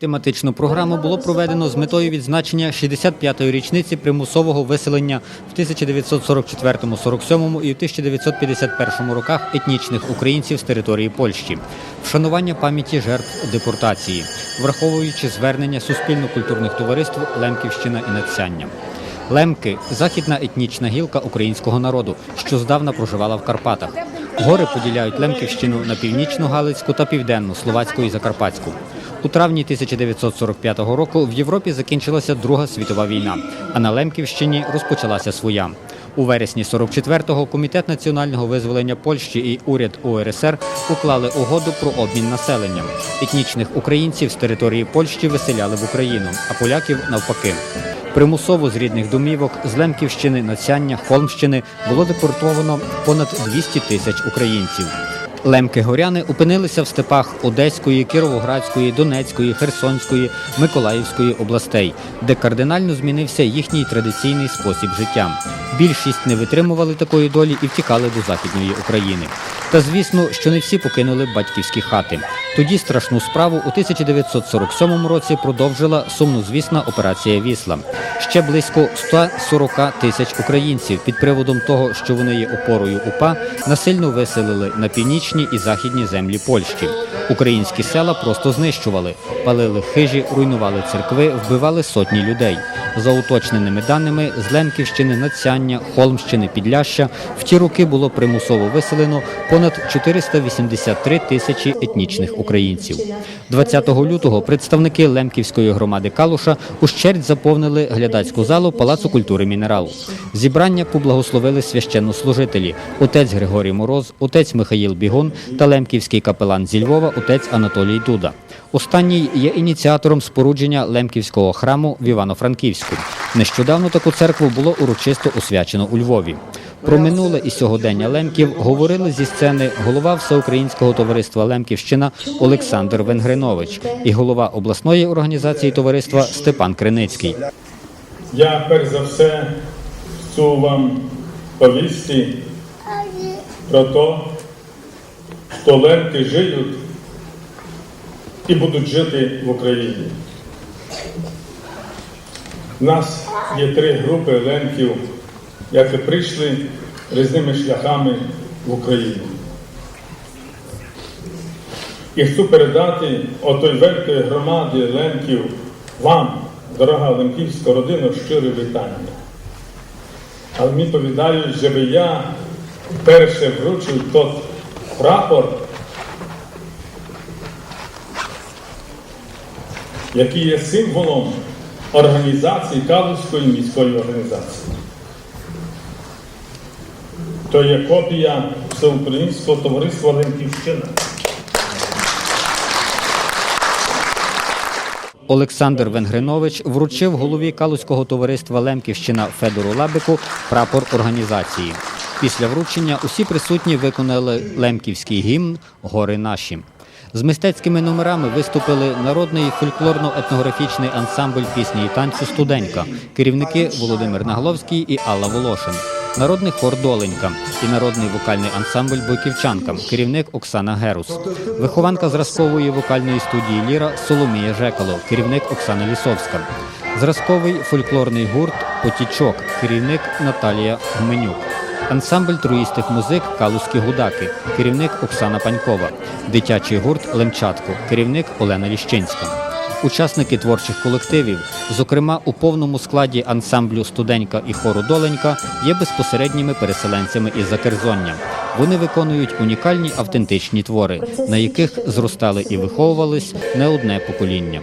Тематичну програму було проведено з метою відзначення 65-ї річниці примусового виселення в 1944-47 і в 1951 роках етнічних українців з території Польщі, вшанування пам'яті жертв депортації, враховуючи звернення суспільно-культурних товариств Лемківщина і Надсяння. Лемки західна етнічна гілка українського народу, що здавна проживала в Карпатах. Гори поділяють Лемківщину на північну Галицьку та південну Словацьку і Закарпатську. У травні 1945 року в Європі закінчилася Друга світова війна, а на Лемківщині розпочалася своя. У вересні 44-го комітет національного визволення Польщі і уряд УРСР уклали угоду про обмін населенням. Етнічних українців з території Польщі виселяли в Україну, а поляків навпаки. Примусово з рідних домівок з Лемківщини, Нацяння, Холмщини було депортовано понад 200 тисяч українців. Лемки-горяни опинилися в степах Одеської, Кіровоградської, Донецької, Херсонської, Миколаївської областей, де кардинально змінився їхній традиційний спосіб життя. Більшість не витримували такої долі і втікали до Західної України. Та звісно, що не всі покинули батьківські хати. Тоді страшну справу у 1947 році продовжила сумнозвісна операція Вісла. Ще близько 140 тисяч українців під приводом того, що вони є опорою УПА, насильно виселили на північні і західні землі Польщі. Українські села просто знищували, палили хижі, руйнували церкви, вбивали сотні людей. За уточненими даними, з Лемківщини, Нацяння, Холмщини, Підляща в ті роки було примусово виселено понад 483 тисячі етнічних українців. 20 лютого представники Лемківської громади Калуша ущерть заповнили глядацьку залу Палацу культури Мінерал. Зібрання поблагословили священнослужителі отець Григорій Мороз, отець Михаїл Бігун та лемківський капелан зі Львова, отець Анатолій Дуда. Останній є ініціатором спорудження Лемківського храму в Івано-Франківську. Нещодавно таку церкву було урочисто освячено у Львові. Про минуле і сьогодення Лемків говорили зі сцени голова Всеукраїнського товариства Лемківщина Олександр Венгринович і голова обласної організації товариства Степан Криницький. Я перш за все chcу вам повісти про те, що лемки живуть і будуть жити в Україні. У нас є три групи лемків, які прийшли різними шляхами в Україну. І хочу передати отой великої громаді лемків вам, дорога лемківська родина, щире вітання. Але мені повідають, щоб я перше вручив тот прапор, який є символом організації Калузької міської організації. То є копія Всеукраїнського товариства Лемківщина. Олександр Венгринович вручив голові Калузького товариства Лемківщина Федору Лабику прапор організації. Після вручення усі присутні виконали лемківський гімн Гори наші. З мистецькими номерами виступили народний фольклорно-етнографічний ансамбль пісні і танцю Студенька, керівники Володимир Нагловський і Алла Волошин, народний хор Доленька і народний вокальний ансамбль Бойківчанка, керівник Оксана Герус, вихованка зразкової вокальної студії Ліра Соломія Жекало, керівник Оксана Лісовська, зразковий фольклорний гурт Потічок, керівник Наталія Гменюк. Ансамбль труїстих музик Калузькі гудаки, керівник Оксана Панькова, дитячий гурт Лемчатко, керівник Олена Ліщинська. Учасники творчих колективів, зокрема у повному складі ансамблю Студенька і хору Доленька, є безпосередніми переселенцями із Закерзоння. Вони виконують унікальні автентичні твори, на яких зростали і виховувались не одне покоління.